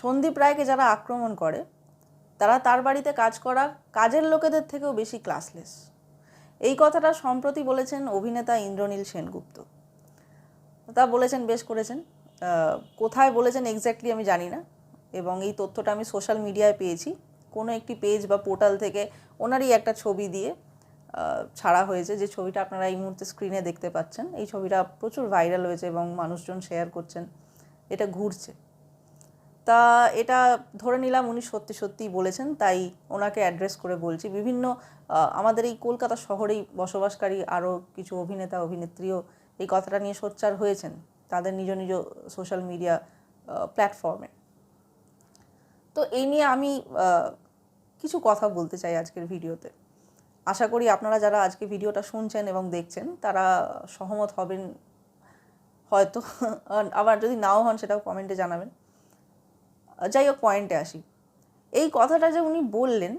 সন্দীপ রায়কে যারা আক্রমণ করে, তারা তার বাড়িতে কাজ করা কাজের লোকেদের থেকেও বেশি ক্লাসলেস এই কথাটা সম্প্রতি বলেছেন অভিনেতা ইন্দ্রনীল সেনগুপ্ত। তা বলেছেন, বেশ করেছেন। কোথায় বলেছেন এক্স্যাক্টলি আমি জানি না এবং এই তথ্যটা আমি সোশ্যাল মিডিয়ায় পেয়েছি। কোনো একটি পেজ বা পোর্টাল থেকে ওনারই একটা ছবি দিয়ে ছাড়া হয়েছে। যে ছবিটা আপনারা এই মুহূর্তে স্ক্রিনে দেখতে পাচ্ছেন, এই ছবিটা প্রচুর ভাইরাল হয়েছে এবং মানুষজন শেয়ার করছেন। এটা ঘুরছে। তা এটা ধরে নিলাম উনি সত্যি সত্যিই বলেছেন, তাই ওনাকে অ্যাড্রেস করে বলছি। বিভিন্ন আমাদের এই কলকাতা শহরেই বসবাসকারী আরও কিছু অভিনেতা, অভিনেত্রীও এই কথাটা নিয়ে সোচ্চার হয়েছেন তাদের নিজ নিজ সোশ্যাল মিডিয়া প্ল্যাটফর্মে তো এই নিয়ে আমি কিছু কথা বলতে চাই আজকের ভিডিওতে। আশা করি আপনারা যারা আজকে ভিডিওটা শুনছেন এবং দেখছেন, তারা সহমত হবেন, হয়তো। আবার যদি নাও হন, সেটাও কমেন্টে জানাবেন। যাই হোক পয়েন্টে আসি। এই কথাটা যে উনি বললেন,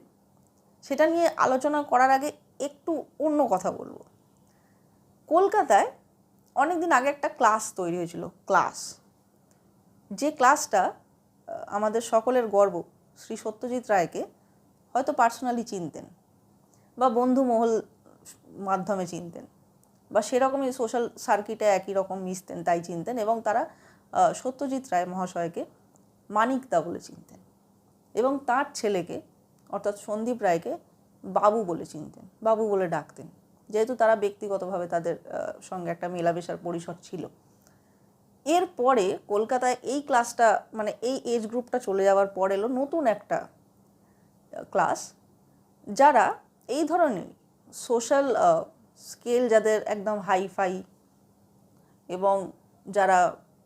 সেটা নিয়ে আলোচনা করার আগে একটু অন্য কথা বলব। কলকাতায় অনেক দিন আগে একটা ক্লাস তৈরি হয়েছিল ক্লাস যে ক্লাসটা আমাদের সকলের গর্ব, শ্রী সত্যজিৎ রায়কে হয়তো পার্সোনালি চিনতেন বা বন্ধু মহল মাধ্যমে চিনতেন বা সেরকমই সোশ্যাল সার্কিটে একই রকম মিশতেন, তাই চিনতেন এবং তারা সত্যজিৎ রায় মহাশয়কে মানিকদা বলে চিনতেন এবং তার ছেলেকে, অর্থাৎ সন্দীপ রায়কে বাবু বলে চিনতেন। বাবু বলে ডাকতেন। যেহেতু তারা ব্যক্তিগতভাবে তাদের সঙ্গে একটা মেলামেশার পরিসর ছিল। এরপরে কলকাতায় এই ক্লাসটা মানে এই এজ গ্রুপটা চলে যাওয়ার পর এলো নতুন একটা ক্লাস যারা এই ধরনের সোশ্যাল স্কেল যাদের একদম হাই ফাই এবং যারা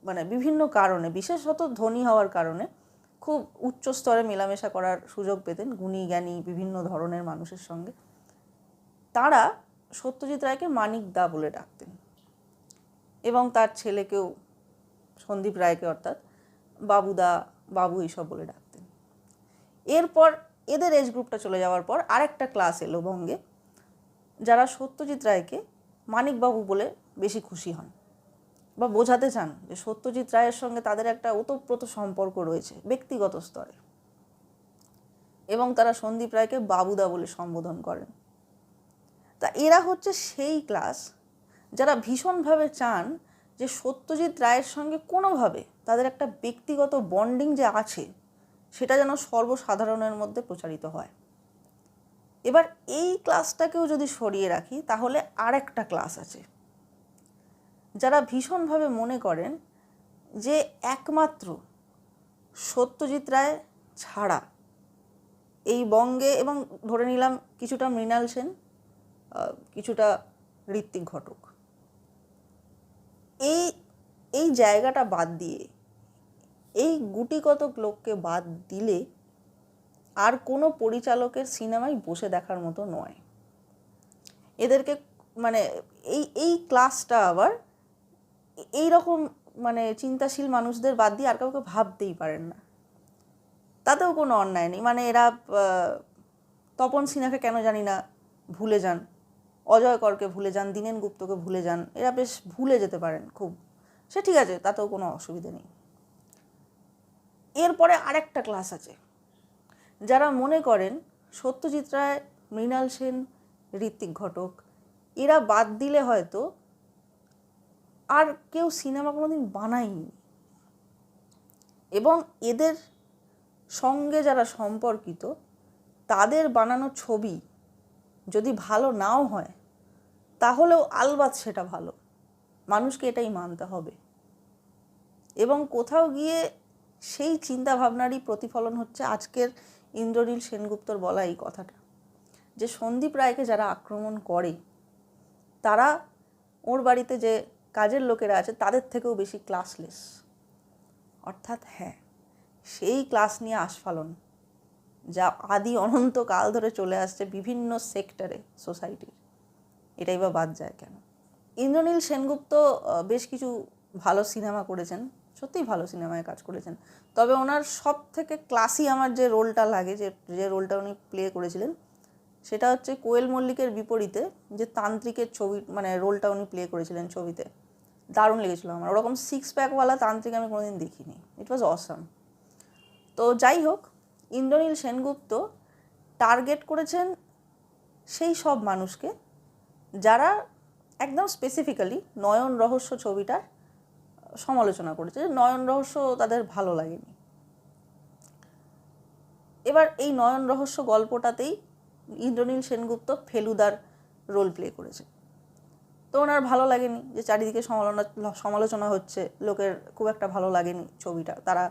মানে বিভিন্ন কারণে, বিশেষত ধনী হওয়ার কারণে খুব উচ্চ স্তরে মেলামেশা করার সুযোগ পেতেন গুণী জ্ঞানী বিভিন্ন ধরনের মানুষের সঙ্গে। তারা সত্যজিৎ রায়কে মানিক দা বলে ডাকতেন এবং তার ছেলেকেও সন্দীপ রায়কে অর্থাৎ বাবুদা বাবু এইসব বলে ডাকতেন। এরপর এদের এজ গ্রুপটা চলে যাওয়ার পর আরেকটা ক্লাস এলো বঙ্গে, যারা সত্যজিৎ রায়কে মানিকবাবু বলে বেশি খুশি হন। বা বোঝাতে চান যে সত্যজিৎ রায়ের সঙ্গে তাদের একটা ওতপ্রোত সম্পর্ক রয়েছে ব্যক্তিগত স্তরে। এবং তারা সন্দীপ রায়কে বাবুদা বলে সম্বোধন করেন। তা এরা হচ্ছে সেই ক্লাস যারা ভীষণভাবে চান যে সত্যজিৎ রায়ের সঙ্গে কোনোভাবে তাদের একটা ব্যক্তিগত বন্ডিং যে আছে সেটা যেন সর্বসাধারণের মধ্যে প্রচারিত হয়। এবার এই ক্লাসটাকেও যদি সরিয়ে রাখি তাহলে আর একটা ক্লাস আছে। যারা ভীষণভাবে মনে করেন যে একমাত্র সত্যজিৎ রায় ছাড়া এই বঙ্গে এবং ধরে নিলাম কিছুটা মৃণাল সেন কিছুটা ঋত্বিক ঘটক, এই এই জায়গাটা বাদ দিয়ে, এই গুটি কতক লোককে বাদ দিলে আর কোনো পরিচালকের সিনেমাই বসে দেখার মতো নয়। এদেরকে মানে এই এই ক্লাসটা আবার এই রকম মানে চিন্তাশীল মানুষদের বাদ দিয়ে আর কাউকে ভাবতেই পারেন না। তাতেও কোনো অন্যায় নেই। মানে এরা তপন সিনহাকে কেন জানি না ভুলে যান। অজয় করকে ভুলে যান, দীনেন গুপ্তকে ভুলে যান। এরা বেশ ভুলে যেতে পারেন খুব। সে ঠিক আছে, তাতেও কোনো অসুবিধে নেই। এরপরে আরেকটা ক্লাস আছে। যারা মনে করেন সত্যজিৎ রায়, মৃণাল সেন ঋত্বিক ঘটক, এরা বাদ দিলে হয়তো আর কেউ সিনেমা কোনোদিন বানায়নি। এবং এদের সঙ্গে যারা সম্পর্কিত, তাদের বানানো ছবি যদি ভালো নাও হয়, তাহলেও আলবাত সেটা ভালো। মানুষকে এটাই মানতে হবে। এবং কোথাও গিয়ে সেই চিন্তা ভাবনারই প্রতিফলন হচ্ছে আজকের ইন্দ্রনীল সেনগুপ্তর বলা এই কথাটা। যে সন্দীপ রায়কে যারা আক্রমণ করে, তারা ওর বাড়িতে যে কাজের লোকেরা আছে, তাদের থেকেও বেশি ক্লাসলেস। অর্থাৎ হ্যাঁ সেই ক্লাস নিয়ে আস্ফালন, যা আদি অনন্ত কাল ধরে চলে আসছে বিভিন্ন সেক্টরে, সোসাইটির। এটাই বা বাদ যায় কেন? ইন্দ্রনীল সেনগুপ্ত বেশ কিছু ভালো সিনেমা করেছেন, সত্যিই ভালো সিনেমায় কাজ করেছেন। তবে ওনার সব থেকে ক্লাসি আমার যে রোলটা লাগে, যে যে রোলটা উনি প্লে করেছিলেন সেটা হচ্ছে কোয়েল মল্লিকের বিপরীতে যে তান্ত্রিকের ছবি মানে রোলটা উনি প্লে করেছিলেন ছবিতে। দারুণ লেগেছিল আমার। ওরকম সিক্স প্যাকওয়ালা তান্ত্রিক আমি কোনোদিন দেখিনি। ইট ওয়াজ অসাম তো যাই হোক, ইন্দ্রনীল সেনগুপ্ত টার্গেট করেছেন সেই সব মানুষকে যারা একদম স্পেসিফিক্যালি নয়ন রহস্য ছবিটার সমালোচনা করেছে। যে নয়ন রহস্য তাদের ভালো লাগেনি। এবার এই নয়ন রহস্য গল্পটাতেই ইন্দ্রনীল সেনগুপ্ত ফেলুদার রোল প্লে করেছে। তো ওনার ভালো লাগেনি যে চারিদিকে সমালোচনা সমালোচনা হচ্ছে, লোকের খুব একটা ভালো লাগেনি ছবিটা। তারা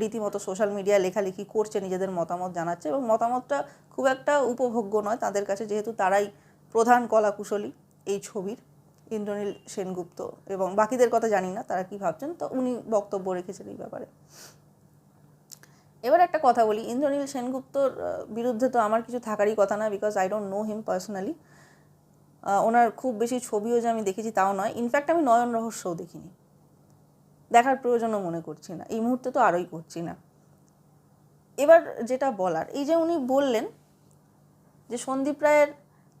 রীতিমতো সোশ্যাল মিডিয়ায় লেখালেখি করছে, নিজেদের মতামত জানাচ্ছে এবং মতামতটা খুব একটা উপভোগ্য নয় তাদের কাছে, যেহেতু তারাই প্রধান কলাকুশলী এই ছবির ইন্দ্রনীল সেনগুপ্ত এবং বাকিদের কথা জানি না তারা কি ভাবছেন, তো উনি বক্তব্য রেখেছেন এই ব্যাপারে। এবার একটা কথা বলি, ইন্দ্রনীল সেনগুপ্তর বিরুদ্ধে তো আমার কিছু থাকারই কথা না because I don't know him personally ওনার খুব বেশি ছবিও যে আমি দেখেছি তাও নয়। ইনফ্যাক্ট আমি নয়ন রহস্যও দেখিনি। দেখার প্রয়োজনও মনে করছি না। এই মুহূর্তে তো আরোই করছি না। এবার যেটা বলার, এই যে উনি বললেন যে সন্দীপ রায়ের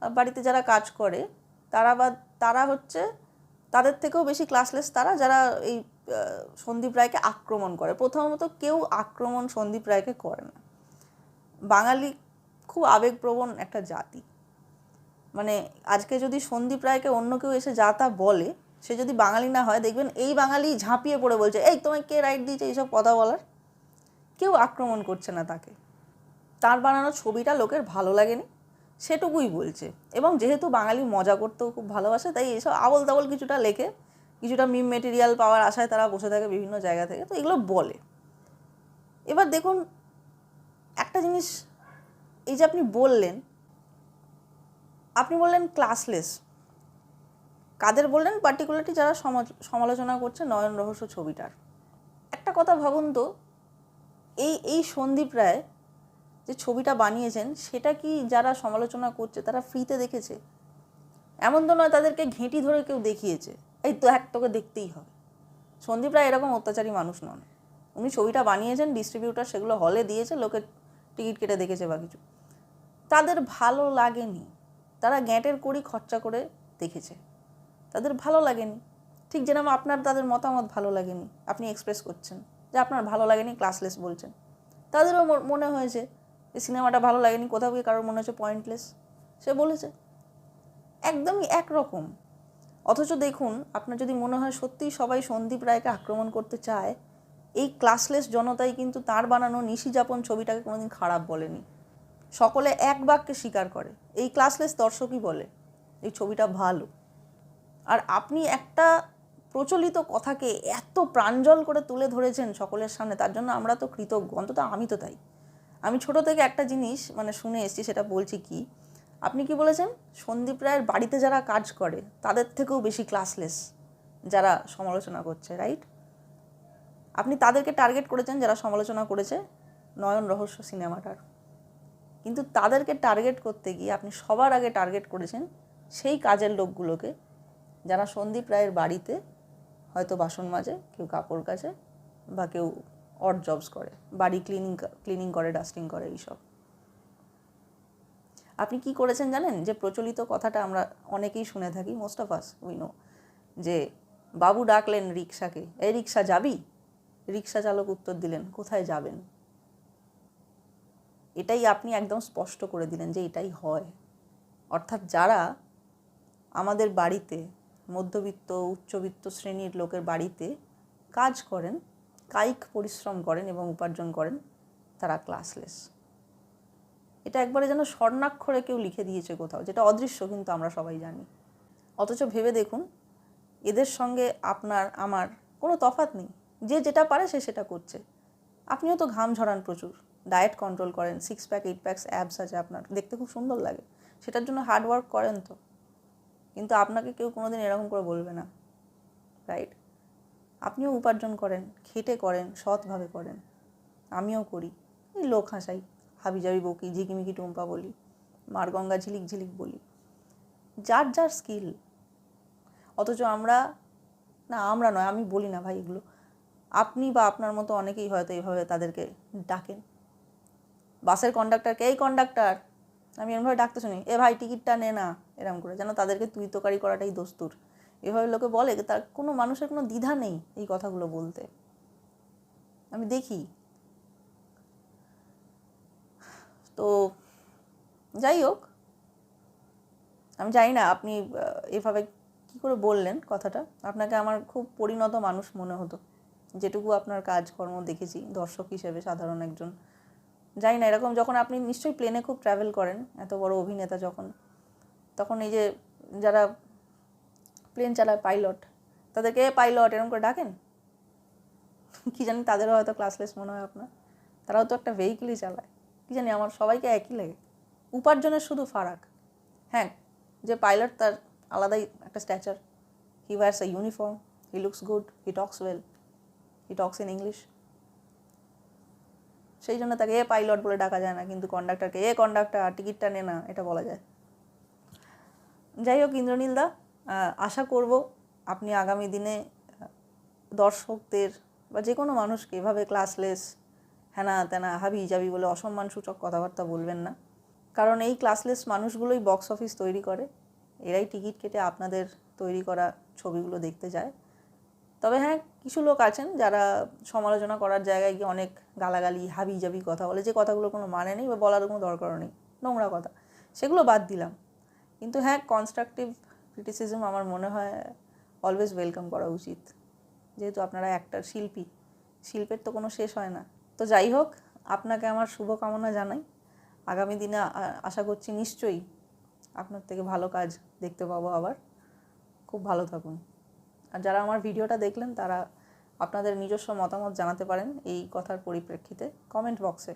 বাড়িতে যারা কাজ করে, তারা বা, তারা হচ্ছে তাদের থেকেও বেশি ক্লাসলেস তারা, যারা এই সন্দীপ রায়কে আক্রমণ করে। প্রথমত কেউ আক্রমণ সন্দীপ রায়কে করে না। বাঙালি খুব আবেগপ্রবণ একটা জাতি। মানে আজকে যদি সন্দীপ রায়কে অন্য কেউ এসে যা তা বলে, সে যদি বাঙালি না হয়, দেখবেন এই বাঙালি ঝাঁপিয়ে পড়ে বলছে, এই, তোমায় কে রাইট দিয়েছে এইসব কথা বলার? কেউ আক্রমণ করছে না তাকে। তার বানানো ছবিটা লোকের ভালো লাগেনি, সেটুকুই বলছে। এবং যেহেতু বাঙালি মজা করতেও খুব ভালোবাসে, তাই এইসব আবল তাবল কিছুটা লেখে কিছুটা মিম মেটেরিয়াল পাওয়ার আশায় তারা বসে থাকে বিভিন্ন জায়গা থেকে, তো এগুলো বলে। এবার দেখুন, একটা জিনিস, এই যে আপনি বললেন আপনি বললেন ক্লাসলেস কাদের বললেন? পার্টিকুলারলি যারা সমালোচনা করছে নয়ন রহস্য ছবিটার। একটা কথা ভাবুন তো, এই এই সন্দীপ রায় যে ছবিটা বানিয়েছেন, সেটা কি যারা সমালোচনা করছে, তারা ফ্রিতে দেখেছে? এমন তো নয় তাদেরকে ঘেঁটি ধরে কেউ দেখিয়েছে। এই তো এক তোকে দেখতেই হবে। সন্দীপ রায় এরকম অত্যাচারী মানুষ নন। উনি ছবিটা বানিয়েছেন ডিস্ট্রিবিউটার সেগুলো হলে দিয়েছে লোকে টিকিট কেটে দেখেছে বা কিছু। তাদের ভালো লাগেনি। তারা গ্যাঁটের কড়ি খরচা করে দেখেছে। তাদের ভালো লাগেনি। ঠিক যেরকম আপনার তাদের মতামত ভালো লাগেনি, আপনি এক্সপ্রেস করছেন। যে আপনার ভালো লাগেনি ক্লাসলেস বলছেন। তাদেরও মনে হয়েছে যে সিনেমাটা ভালো লাগেনি, কোথাও গিয়ে কারোর মনে হচ্ছে পয়েন্টলেস সে বলেছে। একদমই একরকম। অথচ দেখুন, আপনার যদি মনে হয় সত্যিই সবাই সন্দীপ রায়কে আক্রমণ করতে চায়, এই ক্লাসলেস জনতাই কিন্তু তার বানানো নিশি যাপন ছবিটাকে কোনোদিন খারাপ বলেনি। সকলে এক বাক্যে স্বীকার করে, এই ক্লাসলেস দর্শকই বলে, এই ছবিটা ভালো। আর আপনি একটা প্রচলিত কথাকে এত প্রাঞ্জল করে তুলে ধরেছেন সকলের সামনে, তার জন্য আমরা তো কৃতজ্ঞ, অন্তত আমি তো তাই। আমি ছোট থেকে একটা জিনিস মানে শুনে এসেছি, সেটা বলছি কি আপনি কি বলেছেন? সন্দীপ রায়ের বাড়িতে যারা কাজ করে, তাদের থেকেও বেশি ক্লাসলেস যারা সমালোচনা করছে রাইট আপনি তাদেরকে টার্গেট করেছেন যারা সমালোচনা করেছে নয়ন রহস্য সিনেমাটার। কিন্তু তাদেরকে টার্গেট করতে গিয়ে আপনি সবার আগে টার্গেট করেছেন সেই কাজের লোকগুলোকে যারা সন্দীপ রায়ের বাড়িতে হয়তো বাসন মাজে, কেউ কাপড় কাচে বা কেউ অড জবস করে, বাড়ি ক্লিনিং ক্লিনিং করে ডাস্টিং করে, এইসব। আপনি কি করেছেন জানেন? যে প্রচলিত কথাটা আমরা অনেকেই শুনে থাকি most of us we know যে বাবু ডাকলেন রিক্সাকে এই রিক্সা যাবি? রিক্সা চালক উত্তর দিলেন, কোথায় যাবেন? এটাই আপনি একদম স্পষ্ট করে দিলেন যে এটাই হয়। অর্থাৎ যারা আমাদের বাড়িতে, মধ্যবিত্ত, উচ্চবিত্ত শ্রেণির লোকের বাড়িতে কাজ করেন, কায়িক পরিশ্রম করেন এবং উপার্জন করেন, তারা ক্লাসলেস এটা একবারে যেন স্বর্ণাক্ষরে কেউ লিখে দিয়েছে কোথাও, যেটা অদৃশ্য কিন্তু আমরা সবাই জানি। অথচ ভেবে দেখুন, এদের সঙ্গে আপনার, আমার কোনো তফাৎ নেই। যে যেটা পারে সে সেটা করছে। আপনিও তো ঘাম ঝরান প্রচুর। ডায়েট কন্ট্রোল করেন six pack eight packs abs আছে আপনার। দেখতে খুব সুন্দর লাগে। সেটার জন্য হার্ড ওয়ার্ক করেন তো। কিন্তু আপনাকে কেউ কোনো দিন এরকম করে বলবে না। রাইট আপনিও উপার্জন করেন, খেটে করেন, সৎভাবে করেন। আমিও করি। এই লোক হাসাই। হাবিজাবি বকি ঝিকিমিকি টুম্পা বলি, মার গঙ্গা ঝিলিক ঝিলিক বলি। যার যার স্কিল অথচ আমরা, না আমরা নয়, আমি বলি না ভাই এগুলো। আপনি বা আপনার মতো অনেকেই হয়তো এইভাবে তাদেরকে ডাকেন। বাসের কন্ডাক্টরকে এই কন্ডাক্টর আমি এরমভাবে ডাকতে শুনি, এ ভাই টিকিটটা নে না। এরম করে, যেন তাদেরকে তুই তোকারি করাটাই দস্তুর এভাবে লোকে বলে, তার কোনো মানুষের কোনো দ্বিধা নেই এই কথাগুলো বলতে। আমি দেখি। তো যাই হোক, আমি জানি না আপনি এভাবে কী করে বললেন কথাটা। আপনাকে আমার খুব পরিণত মানুষ মনে হতো। যেটুকু আপনার কাজকর্ম দেখেছি, দর্শক হিসেবে সাধারণ একজন। জানি না, এরকম যখন আপনি নিশ্চয়ই প্লেনে খুব ট্রাভেল করেন, এত বড় অভিনেতা যখন, তখন এই যে যারা প্লেন চালায় পাইলট তাদেরকে পাইলট এরকম করে ডাকেন? কি জানি তাদেরও হয়তো ক্লাসলেস মনে হয় আপনার। তারাও তো একটা ভেহিকেলই চালায়। কি জানি, আমার সবাইকে একই লাগে। উপার্জনের শুধু ফারাক। হ্যাঁ যে পাইলট তার আলাদাই একটা stature he wears a uniform he looks good he talks well he talks in English সেই জন্য তাকে এ পাইলট বলে ডাকা যায় না, কিন্তু কন্ডাক্টরকে এ কন্ডাক্টর টিকিটটা নে না, এটা বলা যায়। যাই হোক, ইন্দ্রনীল দা আশা করব আপনি আগামী দিনে দর্শকদের বা যে কোনো মানুষকে এভাবে ক্লাসলেস হ্যানা ত্যানা হাবি যাবি বলে অসম্মানসূচক কথাবার্তা বলবেন না। কারণ এই ক্লাসলেস মানুষগুলোই বক্স অফিস তৈরি করে। এরাই টিকিট কেটে আপনাদের তৈরি করা ছবিগুলো দেখতে যায়। তবে হ্যাঁ কিছু লোক আছেন যারা সমালোচনা করার জায়গায় গিয়ে অনেক গালাগালি, হাবি জাবি কথা বলে। যে কথাগুলো কোনো মানে নেই বা বলার কোনো দরকারও নেই। নোংরা কথা। সেগুলো বাদ দিলাম। কিন্তু হ্যাঁ কনস্ট্রাকটিভ ক্রিটিসিজম আমার মনে হয় অলওয়েজ ওয়েলকাম করা উচিত। যেহেতু আপনারা একটা শিল্পী, শিল্পের তো কোনো শেষ হয় না। তো যাই হোক, আপনাকে আমার শুভকামনা জানাই। আগামী দিনে আশা করছি নিশ্চয়ই আপনার থেকে ভালো কাজ দেখতে পাবো আবার। খুব ভালো থাকুন। আর যারা আমার ভিডিওটা দেখলেন, তারা আপনাদের নিজস্ব মতামত জানাতে পারেন এই কথার পরিপ্রেক্ষিতে কমেন্ট বক্সে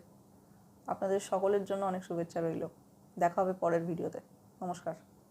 আপনাদের সকলের জন্য অনেক শুভেচ্ছা রইল। দেখা হবে পরের ভিডিওতে। নমস্কার।